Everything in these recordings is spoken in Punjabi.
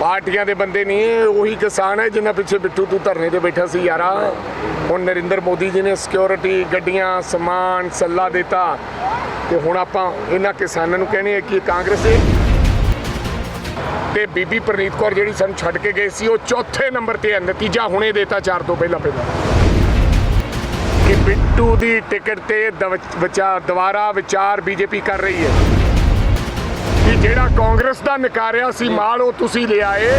ਪਾਰਟੀਆਂ ਦੇ ਬੰਦੇ ਨਹੀਂ ਇਹ ਉਹੀ ਕਿਸਾਨ ਹੈ ਜਿਨ੍ਹਾਂ ਪਿੱਛੇ ਬਿੱਟੂ ਤੂੰ ਧਰਨੇ ਤੇ ਬੈਠਾ ਸੀ ਯਾਰਾ। ਹੁਣ ਨਰਿੰਦਰ ਮੋਦੀ ਜੀ ਨੇ ਸਿਕਿਉਰਿਟੀ ਗੱਡੀਆਂ, ਸਮਾਨ, ਸੱਲਾ ਦਿੱਤਾ। ਤੇ ਹੁਣ ਆਪਾਂ ਇਹਨਾਂ ਕਿਸਾਨਾਂ ਨੂੰ ਕਹਿੰਦੇ ਆ ਕਿ ਕਾਂਗਰਸ ਹੈ ਤੇ ਬੀਬੀ ਪ੍ਰਨੀਤ ਕੌਰ ਜਿਹੜੀ ਸਾਨੂੰ ਛੱਡ ਕੇ ਗਏ ਸੀ, ਉਹ ਚੌਥੇ ਨੰਬਰ ਤੇ ਹੈ। ਨਤੀਜਾ ਹੁਣੇ ਦੇਤਾ ਚਾਰ ਤੋਂ ਪਹਿਲਾਂ ਪਹਿਲਾਂ। ਕਿ ਬਿੱਟੂ ਦੀ ਟਿਕਟ ਤੇ ਦਵ- ਦੁਬਾਰਾ ਵਿਚਾਰ ਬੀਜੇਪੀ ਕਰ ਰਹੀ ਹੈ। ਕਿ ਜਿਹੜਾ ਕਾਂਗਰਸ ਦਾ ਨਕਾਰਿਆ ਸੀ ਮਾਲ ਉਹ ਤੁਸੀਂ ਲਿਆਏ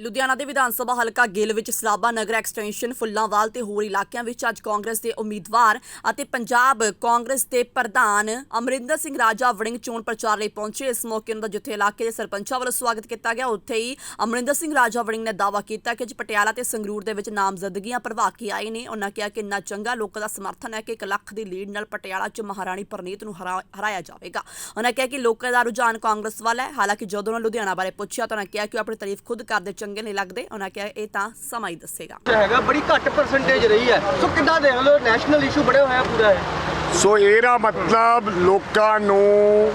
ਲੁਧਿਆਣਾ ਦੇ ਵਿਧਾਨ ਸਭਾ ਹਲਕਾ ਗਿੱਲ ਵਿੱਚ ਸਲਾਬਾ ਨਗਰ ਐਕਸਟੈਂਸ਼ਨ ਫੁੱਲਾਂਵਾਲ ਤੇ ਹੋਰ ਇਲਾਕਿਆਂ ਵਿੱਚ ਅੱਜ ਕਾਂਗਰਸ ਦੇ ਉਮੀਦਵਾਰ ਅਤੇ ਪੰਜਾਬ ਕਾਂਗਰਸ ਦੇ ਪ੍ਰਧਾਨ ਅਮਰਿੰਦਰ ਸਿੰਘ ਰਾਜਾ ਵੜਿੰਗ ਚੋਣ ਪ੍ਰਚਾਰ ਲਈ ਪਹੁੰਚੇ। ਇਸ ਮੌਕੇ ਉਹਨਾਂ ਦਾ ਜਿੱਥੇ ਇਲਾਕੇ ਦੇ ਸਰਪੰਚਾਂ ਵੱਲੋਂ ਸਵਾਗਤ ਕੀਤਾ ਗਿਆ, ਉੱਥੇ ਹੀ ਅਮਰਿੰਦਰ ਸਿੰਘ ਰਾਜਾ ਵੜਿੰਗ ਨੇ ਦਾਅਵਾ ਕੀਤਾ ਕਿ ਅੱਜ ਪਟਿਆਲਾ ਤੇ ਸੰਗਰੂਰ ਦੇ ਵਿੱਚ ਨਾਮਜ਼ਦਗੀਆਂ ਭਰਵਾ ਕੇ ਆਏ ਨੇ। ਉਹਨਾਂ ਕਿਹਾ ਕਿ ਇੰਨਾ ਚੰਗਾ ਲੋਕਾਂ ਦਾ ਸਮਰਥਨ ਹੈ ਕਿ 1 ਲੱਖ ਦੀ ਲੀਡ ਨਾਲ ਪਟਿਆਲਾ 'ਚ ਮਹਾਰਾਣੀ ਪ੍ਰਨੀਤ ਨੂੰ ਹਰਾ- ਹਰਾਇਆ ਜਾਵੇਗਾ। ਉਹਨਾਂ ਕਿਹਾ ਕਿ ਲੋਕਾਂ ਦਾ ਰੁਝਾਨ ਕਾਂਗਰਸ ਵੱਲ ਹੈ। ਹਾਲਾਂਕਿ ਜਦੋਂ ਉਹਨਾਂ ਲੁਧਿਆਣਾ ਬਾਰੇ ਪੁੱਛਿਆ ਤਾਂ ਉਹਨਾਂ ਕਿਹਾ ਕਿ ਉਹ ਆਪਣੀ ਤਾਰੀਫ ਖੁਦ ਕਰਦੇ ਚੰਗੇ ਨਹੀਂ ਲੱਗਦੇ। ਉਹਨਾਂ ਕਿਹਾ ਇਹ ਤਾਂ ਸਮਾਂ ਹੀ ਦੱਸੇਗਾ। ਹੈਗਾ ਬੜੀ ਘੱਟ ਪਰਸੈਂਟੇਜ ਰਹੀ ਹੈ। ਸੋ ਕਿੱਦਾਂ ਦੇਖ ਲਓ ਨੈਸ਼ਨਲ ਇਸ਼ੂ ਬੜਿਆ ਹੋਇਆ ਪੂਰਾ ਇਹ। ਸੋ ਇਹਦਾ ਮਤਲਬ ਲੋਕਾਂ ਨੂੰ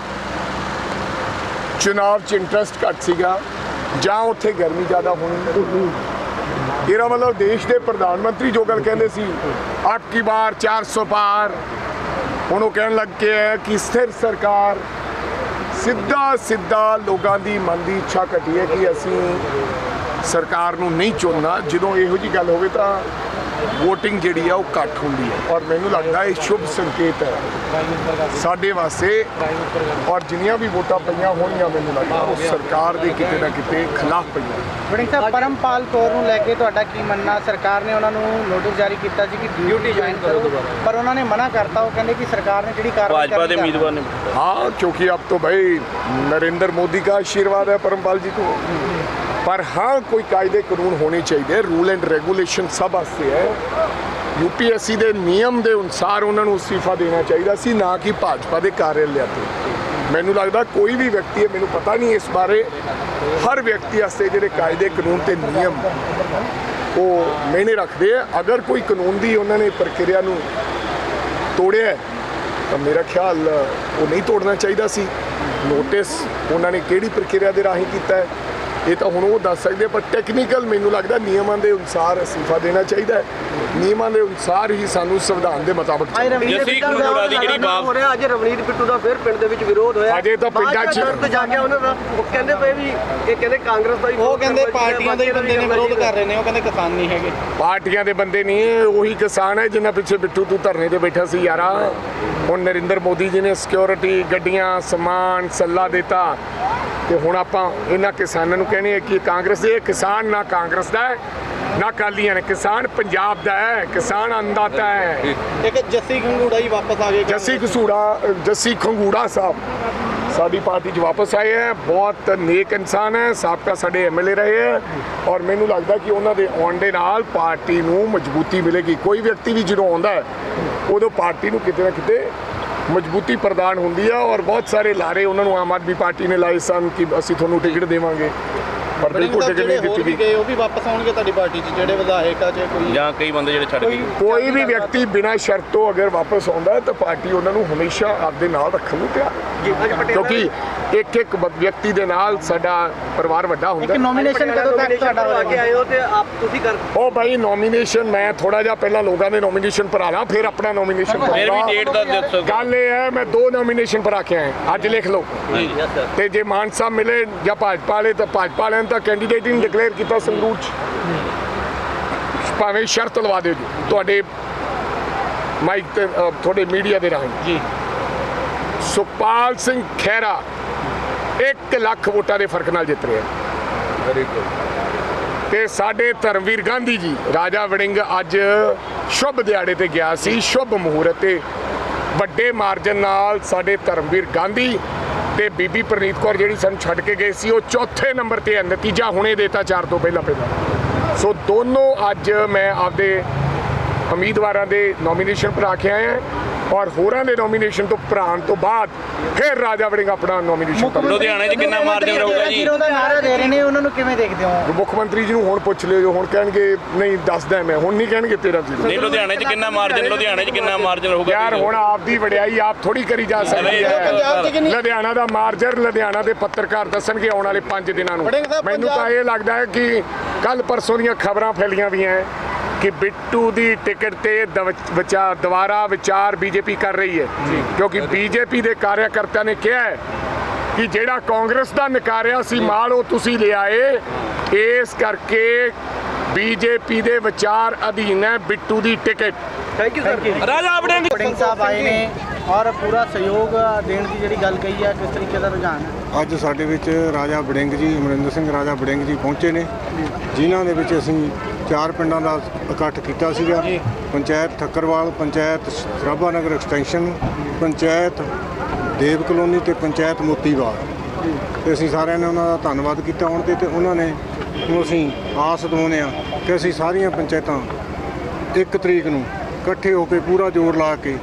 ਚੁਣਾਵ 'ਚ ਇੰਟਰਸਟ ਘੱਟ ਸੀਗਾ ਜਾਂ ਉੱਥੇ ਗਰਮੀ ਜ਼ਿਆਦਾ ਹੋਣੀ। ਇਹਦਾ ਮਤਲਬ ਦੇਸ਼ ਦੇ ਪ੍ਰਧਾਨ ਮੰਤਰੀ ਜੋ ਗੱਲ ਕਹਿੰਦੇ ਸੀ ਅਬ ਕੀ ਬਾਰ 400 ਪਾਰ। ਹੁਣ ਉਹ ਕਹਿਣ ਲੱਗ ਕੇ ਹੈ ਕਿ ਸਥਿਰ ਸਰਕਾਰ ਸਿੱਧਾ ਸਿੱਧਾ ਲੋਕਾਂ ਦੀ ਮਨ ਦੀ ਇੱਛਾ ਘਟੀ ਹੈ ਕਿ ਅਸੀਂ ਸਰਕਾਰ ਨੂੰ ਨਹੀਂ ਚੁਣਨਾ। ਜਦੋਂ ਇਹੋ ਜੀ ਗੱਲ ਹੋਵੇ ਤਾਂ VOTING ਜਿਹੜੀ ਆ ਉਹ ਘੱਟ ਹੁੰਦੀ ਹੈ। ਔਰ ਮੈਨੂੰ ਲੱਗਦਾ ਇਹ ਸ਼ੁਭ ਸੰਕੇਤ ਹੈ ਸਾਡੇ ਵਾਸਤੇ। ਔਰ ਜਿੰਨੀਆਂ ਵੀ ਵੋਟਾਂ ਪਈਆਂ ਹੋਣੀਆਂ ਮੈਨੂੰ ਲੱਗਦਾ ਉਹ ਸਰਕਾਰ ਦੇ ਕਿਤੇ ਨਾ ਕਿਤੇ ਖਿਲਾਫ ਪਈਆਂ ਬੜੀ ਸਾਹਿਬ ਪਰਮਪਾਲ ਕੌਰ ਨੂੰ ਲੈ ਕੇ ਤੁਹਾਡਾ ਕੀ ਮੰਨਣਾ? ਸਰਕਾਰ ਨੇ ਉਹਨਾਂ ਨੂੰ ਨੋਟਿਸ ਜਾਰੀ ਕੀਤਾ ਸੀ ਕਿ ਡਿਊਟੀ ਜੁਆਇਨ ਕਰੋ ਦੁਬਾਰਾ। ਪਰ ਉਹਨਾਂ ਨੇ ਮਨਾ ਕਰਤਾ। ਉਹ ਕਹਿੰਦੇ ਕਿ ਸਰਕਾਰ ਨੇ ਜਿਹੜੀ ਕਾਰਵਾਈ ਭਾਜਪਾ ਦੇ ਉਮੀਦਵਾਰ ਨੇ ਹਾਂ ਕਿਉਂਕਿ ਆਪ ਤੋਂ ਭਾਈ ਨਰਿੰਦਰ ਮੋਦੀ ਦਾ ਆਸ਼ੀਰਵਾਦ ਹੈ ਪਰਮਪਾਲ ਜੀ ਕੋ ਪਰ ਹਾਂ, ਕੋਈ ਕਾਇਦੇ ਕਾਨੂੰਨ ਹੋਣੇ ਚਾਹੀਦੇ ਰੂਲ ਐਂਡ ਰੈਗੂਲੇਸ਼ਨ ਸਭ ਵਾਸਤੇ ਹੈ। ਯੂਪੀਐਸਸੀ ਦੇ ਨਿਯਮ ਦੇ ਅਨੁਸਾਰ ਉਹਨਾਂ ਨੂੰ ਅਸਤੀਫਾ ਦੇਣਾ ਚਾਹੀਦਾ ਸੀ, ਨਾ ਕਿ ਭਾਜਪਾ ਦੇ ਕਾਰਜਲਿਆ ਤੋਂ ਮੈਨੂੰ ਲੱਗਦਾ ਕੋਈ ਵੀ ਵਿਅਕਤੀ ਹੈ, ਮੈਨੂੰ ਪਤਾ ਨਹੀਂ ਇਸ ਬਾਰੇ, ਹਰ ਵਿਅਕਤੀ ਵਾਸਤੇ ਜਿਹੜੇ ਕਾਇਦੇ ਕਾਨੂੰਨ ਤੇ ਨਿਯਮ ਉਹ ਮੈਨੇ ਰੱਖਦੇ ਆ। ਅਗਰ ਕੋਈ ਕਾਨੂੰਨ ਦੀ ਉਹਨਾਂ ਨੇ ਪ੍ਰਕਿਰਿਆ ਨੂੰ ਤੋੜਿਆ ਤਾਂ ਮੇਰਾ ਖਿਆਲ ਉਹ ਨਹੀਂ ਤੋੜਨਾ ਚਾਹੀਦਾ ਸੀ। ਨੋਟਿਸ ਉਹਨਾਂ ਨੇ ਕਿਹੜੀ ਪ੍ਰਕਿਰਿਆ ਦੇ ਰਾਹੀਂ ਕੀਤਾ ਹੈ। ਇਹ ਤਾਂ ਹੁਣ ਉਹ ਦੱਸ ਸਕਦੇ ਪਰ ਟੈਕਨੀਕਲ ਮੈਨੂੰ ਲੱਗਦਾ ਨਿਯਮਾਂ ਦੇ ਅਨੁਸਾਰ ਅਸਤੀਫਾ ਦੇਣਾ ਚਾਹੀਦਾ ਹੈ। ਨਿਯਮਾਂ ਦੇ ਅਨੁਸਾਰ ਹੀ ਸਾਨੂੰ ਸੰਵਿਧਾਨ ਦੇ ਮੁਤਾਬਕ ਆਈ ਚੱਲਣਾ। ਰਵਨੀਤ ਜੱਸੀ ਬਿੱਟੂ ਖੰਡੂਰਾ ਦੀ ਦਾ ਜਿਹੜੀ ਨਾਮ ਬਾਤ- ਹੋ ਰਿਹਾ। ਅੱਜ ਰਵਨੀਤ ਬਿੱਟੂ ਦਾ ਫਿਰ ਪਿੰਡ ਦੇ ਵਿੱਚ ਵਿਰੋਧ ਹੋਇਆ। ਅਜੇ ਤਾਂ ਪਿੰਡਾਂ 'ਚ- ਬਾਅਦ ਦਰਦ ਜਾ ਗਿਆ ਉਹਨਾਂ ਦਾ। ਉਹ ਕਹਿੰਦੇ ਪਏ ਵੀ ਇਹ ਕਹਿੰਦੇ ਕਾਂਗਰਸ ਦਾ ਹੀ ਉਹ ਕਹਿੰਦੇ ਵਿਰੋਧ ਕਰਨਾ ਪਾਰਟੀਆਂ ਦੇ ਹੀ ਬੰਦੇ ਨੇ ਵਿਰੋਧ ਕਰ ਰਹੇ ਨੇ ਉਹ ਕਹਿੰਦੇ ਕਿਸਾਨ ਨਹੀਂ ਹੈਗੇ। ਪਾਰਟੀਆਂ ਦੇ ਬੰਦੇ ਨਹੀਂ ਇਹ ਉਹੀ ਕਿਸਾਨ ਹੈ ਜਿਨ੍ਹਾਂ ਪਿੱਛੇ ਬਿੱਟੂ ਤੂੰ ਧਰਨੇ ਤੇ ਬੈਠਾ ਸੀ ਯਾਰਾ। ਹੁਣ ਨਰਿੰਦਰ ਮੋਦੀ ਜੀ ਨੇ ਸਿਕਿਉਰਿਟੀ ਗੱਡੀਆਂ ਸਮਾਨ ਸੱਲਾ ਦਿੱਤਾ। ਤੇ ਹੁਣ ਆਪਾਂ ਇਹਨਾਂ ਕਿਸਾਨਾਂ ਨੂੰ ਕਹਿੰਦੇ ਆ ਕਿ ਕਾਂਗਰਸ ਦੇ ਇਹ ਕਿਸਾਨ ਨਾ ਕਾਂਗਰਸ ਦਾ ਹੈ ਨਾ ਕਾਲੀਆਂ ਨੇ। ਕਿਸਾਨ ਪੰਜਾਬ ਦਾ ਹੈ ਕਿਸਾਨ ਅੰਦਾਤਾ ਹੈ। ਇੱਕ ਜੱਸੀ ਗੰਗੂੜਾ ਹੀ ਵਾਪਸ ਆ ਗਏ। ਜੱਸੀ ਘਸੂੜਾ ਜੱਸੀ ਖੰਗੂੜਾ ਸਾਹਿਬ ਸਾਡੀ ਪਾਰਟੀ 'ਚ ਵਾਪਸ ਆਏ ਹੈ। ਬਹੁਤ ਨੇਕ ਇਨਸਾਨ ਹੈ ਸਾਬਕਾ ਸਾਡੇ ਐਮਐਲਏ ਰਹੇ ਹੈ। ਔਰ ਮੈਨੂੰ ਲੱਗਦਾ ਕਿ ਉਹਨਾਂ ਦੇ ਆਉਣ ਦੇ ਨਾਲ ਪਾਰਟੀ ਨੂੰ ਮਜ਼ਬੂਤੀ ਮਿਲੇਗੀ। ਕੋਈ ਵਿਅਕਤੀ ਵੀ ਜਦੋਂ ਆਉਂਦਾ ਹੈ ਉਦੋਂ ਪਾਰਟੀ ਨੂੰ ਕਿਤੇ ਨਾ ਕਿਤੇ ਮਜ਼ਬੂਤੀ ਪ੍ਰਦਾਨ ਹੁੰਦੀ ਹੈ ਔਰ ਬਹੁਤ ਸਾਰੇ ਲਾਰੇ ਉਹਨਾਂ ਨੂੰ ਆਮ ਆਦਮੀ ਪਾਰਟੀ ਨੇ ਲਾਏ ਸਨ ਕਿ ਅਸੀਂ ਤੁਹਾਨੂੰ ਟਿਕਟ ਦੇਵਾਂਗੇ। ਪਰ ਬਿਲਕੁਲ ਟਿਕਟ ਨਹੀਂ ਦਿੱਤੀ ਗਈ। ਗਏ ਉਹ ਵੀ ਵਾਪਸ ਆਉਣਗੇ ਤੁਹਾਡੀ ਪਾਰਟੀ 'ਚ ਜਿਹੜੇ ਵਿਧਾਇਕ ਆ ਜੇ ਕੋਈ ਜਾਂ ਕਈ ਬੰਦੇ ਜਿਹੜੇ ਛੱਡ ਗਏ। ਕੋਈ ਵੀ ਵਿਅਕਤੀ ਬਿਨਾਂ ਸ਼ਰਤ ਤੋਂ ਅਗਰ ਵਾਪਸ ਆਉਂਦਾ ਹੈ ਤਾਂ ਪਾਰਟੀ ਉਹਨਾਂ ਨੂੰ ਹਮੇਸ਼ਾ ਆਪਦੇ ਨਾਲ ਰੱਖਣ ਨੂੰ ਤਿਆਰ ਕਿਉਂਕਿ ਇੱਕ ਇੱਕ ਵਿਅਕਤੀ ਦੇ ਨਾਲ ਸਾਡਾ ਪਰਿਵਾਰ ਵੱਡਾ ਹੁੰਦਾ। ਇੱਕ ਹੈ। ਨੋਮੀਨੇਸ਼ਨ ਕਦੋਂ ਤੱਕ ਤੁਹਾਡਾ ਆ ਕੇ ਹੋ ਤੇ ਆਪ ਤੁਸੀਂ ਕਰ ਉਹ ਭਾਈ ਨੋਮੀਨੇਸ਼ਨ ਮੈਂ ਥੋੜਾ ਜਿਹਾ ਪਹਿਲਾਂ ਲੋਕਾਂ ਦੇ ਨੋਮੀਨੇਸ਼ਨ ਭਰਾ ਲਾਂ ਫਿਰ ਆਪਣਾ ਨੋਮੀਨੇਸ਼ਨ ਫਿਰ ਵੀ ਡੇਟ ਦਾ ਦੱਸੋ ਗੱਲ ਇਹ ਹੈ ਮੈਂ ਦੋ ਨੋਮੀਨੇਸ਼ਨ ਭਰਾ ਕੇ ਆਇਆ ਅੱਜ ਲਿਖ ਲਓ। ਜੀ ਤੇ ਜੇ ਮਾਨ ਸਾਹਿਬ ਮਿਲੇ ਜਾਂ ਭਾਜਪਾ ਵਾਲੇ ਤਾਂ ਭਾਜਪਾ ਵਾਲਿਆਂ ਨੇ ਤਾਂ ਕੈਂਡੀਡੇਟ ਹੀ ਨਹੀਂ ਡਿਕਲੇਅਰ ਕੀਤਾ ਸੰਗਰੂਰ ਚ। ਭਾਵੇਂ ਸ਼ਰਤ ਲਵਾ ਦਿਓ ਜੀ ਤੁਹਾਡੇ ਮਾਈਕ ਤੇ ਤੁਹਾਡੇ ਮੀਡੀਆ ਦੇ ਰਾਹੀਂ। ਜੀ। ਸੁਖਪਾਲ ਸਿੰਘ ਖਹਿਰਾ 1 ਲੱਖ ਵੋਟਾਂ ਦੇ ਫ਼ਰਕ ਨਾਲ ਜਿੱਤ ਰਿਹਾ। ਤੇ ਸਾਡੇ ਧਰਮਵੀਰ ਗਾਂਧੀ ਜੀ ਰਾਜਾ ਵੜਿੰਗ ਅੱਜ ਸ਼ੁਭ ਦਿਹਾੜੇ ਤੇ ਗਿਆ ਸੀ ਸ਼ੁਭ ਮਹੂਰਤ ਤੇ। ਵੱਡੇ ਮਾਰਜਨ ਨਾਲ ਸਾਡੇ ਧਰਮਵੀਰ ਗਾਂਧੀ ਤੇ ਬੀਬੀ ਪ੍ਰਨੀਤ ਕੌਰ ਜਿਹੜੀ ਸਾਨੂੰ ਛੱਡ ਕੇ ਗਏ ਸੀ ਉਹ ਚੌਥੇ ਨੰਬਰ ਤੇ ਹੈ ਨਤੀਜਾ ਹੁਣੇ ਦੇਤਾ ਚਾਰ ਤੋਂ ਪਹਿਲਾਂ ਪਹਿਲਾਂ। ਸੋ ਦੋਨੋਂ ਅੱਜ ਮੈਂ ਆਪਦੇ ਉਮੀਦਵਾਰਾਂ ਦੇ ਨੋਮੀਨੇਸ਼ਨ ਭਰਾ ਕੇ ਹਾਂ ਔਰ ਹੋਰਾਂ ਦੇ ਨੋਮੀਨੇਸ਼ਨ ਤੋਂ ਭਰਾਣ ਤੋਂ ਬਾਅਦ ਫਿਰ ਰਾਜਾ ਵੜਿੰਗ ਆਪਣਾ ਨੋਮੀਨੇਸ਼ਨ ਕਰ ਲੁਧਿਆਣੇ 'ਚ ਕਿੰਨਾ ਮਾਰਜਨ ਰਹੂਗਾ ਜੀ? ਜ਼ੀਰੋ ਦਾ ਨਾਰਾ ਦੇ ਰਹੇ ਨੇ ਉਹਨਾਂ ਨੂੰ ਕਿਵੇਂ ਦੇਖਦੇ ਹੋ? ਮੁੱਖ ਮੰਤਰੀ ਜੀ ਨੂੰ ਹੁਣ ਪੁੱਛ ਲਿਓ ਜੋ ਹੁਣ ਕਹਿਣਗੇ ਨਹੀਂ ਦੱਸਦਾ ਮੈਂ ਹੁਣ ਨਹੀਂ ਕਹਿਣਗੇ ਤੇਰਾ ਜੀ। ਨਹੀਂ ਲੁਧਿਆਣੇ 'ਚ ਕਿੰਨਾ ਮਾਰਜਨ ਲੁਧਿਆਣੇ 'ਚ ਕਿੰਨਾ ਮਾਰਜਨ ਰਹੂਗਾ ਯਾਰ? ਹੁਣ ਆਪਦੀ ਵਡਿਆਈ ਆਪ ਥੋੜੀ ਕਰੀ ਜਾ ਸਕਦੀ ਹੈ। ਲੁਧਿਆਣਾ ਦਾ ਮਾਰਜਰ ਲੁਧਿਆਣਾ ਦੇ ਪੱਤਰਕਾਰ ਦੱਸਣਗੇ ਆਉਣ ਵਾਲੇ 5 ਦਿਨਾਂ ਨੂੰ। ਮੈਨੂੰ ਤਾਂ ਇਹ ਲੱਗਦਾ ਹੈ ਕਿ ਕੱਲ ਪਰਸੋਂ ਦੀਆਂ ਖਬਰਾਂ ਫੈਲੀਆਂ ਵੀ ਹੈ ਕਿ ਬਿੱਟੂ ਦੀ ਟਿਕਟ ਤੇ ਵਿਚਾਰ ਦੁਬਾਰਾ ਵਿਚਾਰ ਬੀਜੇਪੀ ਕਰ ਰਹੀ ਹੈ। ਕਿਉਂਕਿ ਬੀਜੇਪੀ ਦੇ ਕਾਰਿਆਕਰਤਾ ਨੇ ਕਿਹਾ ਹੈ ਕਿ ਜਿਹੜਾ ਕਾਂਗਰਸ ਦਾ ਨਕਾਰਿਆ ਸੀ ਮਾਲ ਉਹ ਤੁਸੀਂ ਲਿਆਏ ਇਸ ਕਰਕੇ ਬੀਜੇਪੀ ਦੇ ਵਿਚਾਰ ਅਧੀਨ ਹੈ ਬਿੱਟੂ ਦੀ ticket. Thank you sir Raja Warring Warring ਸਾਹਿਬ ਆਏ ਨੇ ਔਰ ਪੂਰਾ ਸਹਿਯੋਗ ਦੇਣ ਦੀ ਜਿਹੜੀ ਗੱਲ ਕਹੀ ਹੈ ਕਿਸ ਤਰੀਕੇ ਦਾ ਰੁਝਾਨ ਹੈ ਅੱਜ ਸਾਡੇ ਵਿੱਚ ਰਾਜਾ ਵੜਿੰਗ ਜੀ ਅਮਰਿੰਦਰ ਸਿੰਘ ਰਾਜਾ ਵੜਿੰਗ ਜੀ ਪਹੁੰਚੇ ਨੇ ਜਿਨ੍ਹਾਂ ਦੇ ਵਿੱਚ ਅਸੀਂ ਚਾਰ ਪਿੰਡਾਂ ਦਾ ਇਕੱਠ ਕੀਤਾ ਸੀਗਾ। ਪੰਚਾਇਤ ਠੱਕਰਵਾਲ ਪੰਚਾਇਤ ਸਰਾਭਾ ਨਗਰ ਐਕਸਟੈਂਸ਼ਨ ਪੰਚਾਇਤ ਦੇਵ ਕਲੋਨੀ ਤੇ ਪੰਚਾਇਤ ਮੋਤੀਵਾਲ। ਤੇ ਅਸੀਂ ਸਾਰਿਆਂ ਨੇ ਉਹਨਾਂ ਦਾ ਧੰਨਵਾਦ ਕੀਤਾ ਆਉਣ ਤੇ ਤੇ ਉਹਨਾਂ ਨੇ ਨੂੰ ਅਸੀਂ ਆਸ ਦਿਵਾਉਂਦੇ ਆ ਕਿ ਅਸੀਂ ਸਾਰੀਆਂ ਪੰਚਾਇਤਾਂ ਇੱਕ ਤਰੀਕ ਨੂੰ ਇਕੱਠੇ ਹੋ ਕੇ ਪੂਰਾ ਜ਼ੋਰ ਲਾ ਕੇ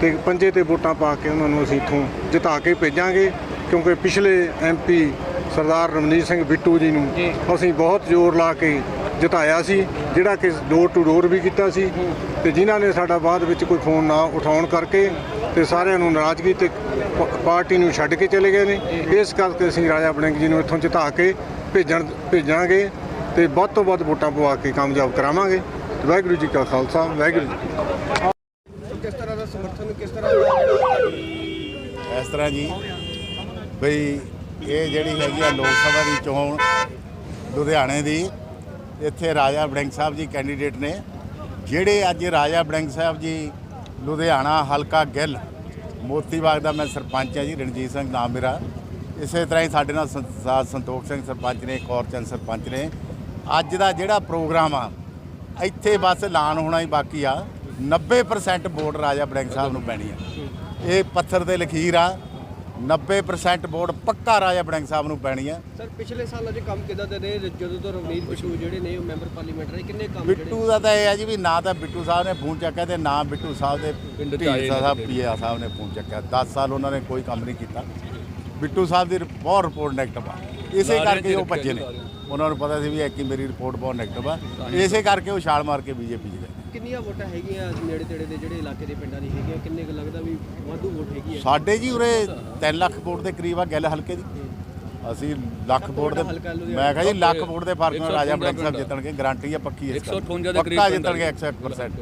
ਤੇ ਪੰਜੇ ਤੇ ਵੋਟਾਂ ਪਾ ਕੇ ਉਹਨਾਂ ਨੂੰ ਅਸੀਂ ਇੱਥੋਂ ਜਿਤਾ ਕੇ ਭੇਜਾਂਗੇ। ਕਿਉਂਕਿ ਪਿਛਲੇ ਐਮਪੀ ਸਰਦਾਰ ਰਮਨੀਤ ਸਿੰਘ ਬਿੱਟੂ ਜੀ ਨੂੰ ਅਸੀਂ ਬਹੁਤ ਜ਼ੋਰ ਲਾ ਕੇ ਜਿਤਾਇਆ ਸੀ ਜਿਹੜਾ ਕਿ ਡੋਰ ਟੂ ਡੋਰ ਵੀ ਕੀਤਾ ਸੀ। ਤੇ ਜਿਨ੍ਹਾਂ ਨੇ ਸਾਡਾ ਬਾਅਦ ਵਿੱਚ ਕੋਈ ਫੋਨ ਨਾ ਉਠਾਉਣ ਕਰਕੇ ਤੇ ਸਾਰਿਆਂ ਨੂੰ ਨਾਰਾਜ਼ਗੀ ਤੇ ਪਾਰਟੀ ਨੂੰ ਛੱਡ ਕੇ ਚਲੇ ਗਏ ਨੇ। ਇਸ ਕਰਕੇ ਅਸੀਂ ਰਾਜਾ ਵੜਿੰਗ ਜੀ ਨੂੰ ਇੱਥੋਂ ਜਿਤਾ ਕੇ ਭੇਜਣ ਭੇਜਾਂਗੇ ਤੇ ਵੱਧ ਤੋਂ ਵੱਧ ਵੋਟਾਂ ਪਵਾ ਕੇ ਕਾਮਯਾਬ ਕਰਾਵਾਂਗੇ। ਵਾਹਿਗੁਰੂ ਜੀ ਕਾ ਖਾਲਸਾ ਵਾਹਿਗੁਰੂ ਜੀ ਕੀ ਫਤਿਹ। ਕਿਸ ਤਰ੍ਹਾਂ ਦਾ ਸਮਰਥਨ ਕਿਸ ਤਰ੍ਹਾਂ ਦਾ ਇਸ ਤਰ੍ਹਾਂ ਜੀ ਬਈ ਇਹ ਜਿਹੜੀ ਹੈਗੀ ਆ ਲੋਕ ਸਭਾ ਦੀ ਚੋਣ ਲੁਧਿਆਣੇ ਦੀ ਇੱਥੇ ਰਾਜਾ ਵੜਿੰਗ ਸਾਹਿਬ ਜੀ ਕੈਂਡੀਡੇਟ ਨੇ। ਜਿਹੜੇ ਅੱਜ ਰਾਜਾ ਵੜਿੰਗ ਸਾਹਿਬ ਜੀ ਲੁਧਿਆਣਾ ਹਲਕਾ ਗਿੱਲ ਮੋਤੀ ਬਾਗ ਦਾ ਮੈਂ ਸਰਪੰਚ ਹਾਂ ਜੀ ਰਣਜੀਤ ਸਿੰਘ ਨਾਮ ਮੇਰਾ। ਇਸੇ ਤਰ੍ਹਾਂ ਹੀ ਸਾਡੇ ਨਾਲ ਸੰ- ਸਾਥ ਸੰਤੋਖ ਸਿੰਘ ਸਰਪੰਚ ਨੇ ਕੌਰਚੰਦ ਸਰਪੰਚ ਨੇ। ਅੱਜ ਦਾ ਜਿਹੜਾ ਪ੍ਰੋਗਰਾਮ ਆ ਇੱਥੇ ਬਸ ਐਲਾਨ ਹੋਣਾ ਹੀ ਬਾਕੀ ਆ। 90% ਵੋਟ ਰਾਜਾ ਵੜਿੰਗ ਸਾਹਿਬ ਨੂੰ ਪੈਣੀ ਆ। ਇਹ ਪੱਥਰ ਦੇ ਲਖੀਰ ਆ। 90% ਵੋਟ ਪੱਕਾ ਰਾਜਾ ਵੜਿੰਗ ਸਾਹਿਬ ਨੂੰ ਪੈਣੀ ਆ। ਸਰ ਪਿਛਲੇ ਸਾਲਾਂ 'ਚ ਕੰਮ ਕਿਦਾਂ ਦੇ ਰਹੇ ਜਦੋਂ ਤੋਂ ਰਵਨੀਤ ਬਿੱਟੂ ਜਿਹੜੇ ਨੇ ਉਹ ਮੈਂਬਰ ਪਾਰਲੀਮੈਂਟ ਰਹੇ ਕਿੰਨੇ ਕੰਮ ਬਿੱਟੂ ਦਾ ਤਾਂ ਇਹ ਹੈ ਜੀ ਵੀ ਨਾ ਤਾਂ ਬਿੱਟੂ ਸਾਹਿਬ ਨੇ ਫੋਨ ਚੱਕਿਆ ਤੇ ਨਾ ਬਿੱਟੂ ਸਾਹਿਬ ਦੇ ਢੀਂਡਸਾ ਸਾਹਿਬ ਪੀਆ ਸਾਹਿਬ ਨੇ ਫੋਨ ਚੱਕਿਆ। 10 ਸਾਲ ਉਹਨਾਂ ਨੇ ਕੋਈ ਕੰਮ ਨਹੀਂ ਕੀਤਾ। ਬਿੱਟੂ ਸਾਹਿਬ ਦੀ ਬਹੁਤ ਰਿਪੋਰਟ ਨੈਗੇਟਿਵ ਆ। ਇਸੇ ਕਰਕੇ ਉਹ ਭੱਜੇ ਨੇ। ਉਹਨਾਂ ਨੂੰ ਪਤਾ ਸੀ ਵੀ ਐਕੀ ਮੇਰੀ ਰਿਪੋਰਟ ਬਹੁਤ ਨੈਗੇਟਿਵ ਆ। ਇਸੇ ਕਰਕੇ ਉਹ ਛਾਲ ਮਾਰ ਕੇ ਬੀਜੇਪੀ 'ਚ ਗਏ। ਕਿੰਨੀਆਂ ਵੋਟਾਂ ਹੈਗੀਆਂ ਨੇੜੇ ਤੇੜੇ ਦੇ ਜਿਹੜੇ ਇਲਾਕੇ ਦੇ ਪਿੰਡਾਂ ਦੀ ਹੈਗੀਆਂ? ਕਿੰਨੇ ਕੁ ਲੱਗਦਾ ਵੀ ਵਾਧੂ ਵੋਟ ਹੈਗੀ ਹੈ ਸਾਡੇ ਜੀ ਉਰੇ 3 ਲੱਖ ਵੋਟ ਦੇ ਕਰੀਬ ਆ ਗਿੱਲ ਹਲਕੇ ਦੀ। ਅਸੀਂ ਲੱਖ ਵੋਟ ਦੇ। ਮੈਂ ਕਿਹਾ ਜੀ ਲੱਖ ਵੋਟ ਦੇ ਫ਼ਰਕ ਨਾਲ ਰਾਜਾ ਵੜਿੰਗ ਸਾਹਿਬ ਜਿੱਤਣਗੇ ਗਾਰੰਟੀ ਆ ਪੱਕੀ ਇਸ 158 ਦੇ। ਪੱਕਾ ਕਰੀਬ ਜਿੱਤਣਗੇ 101%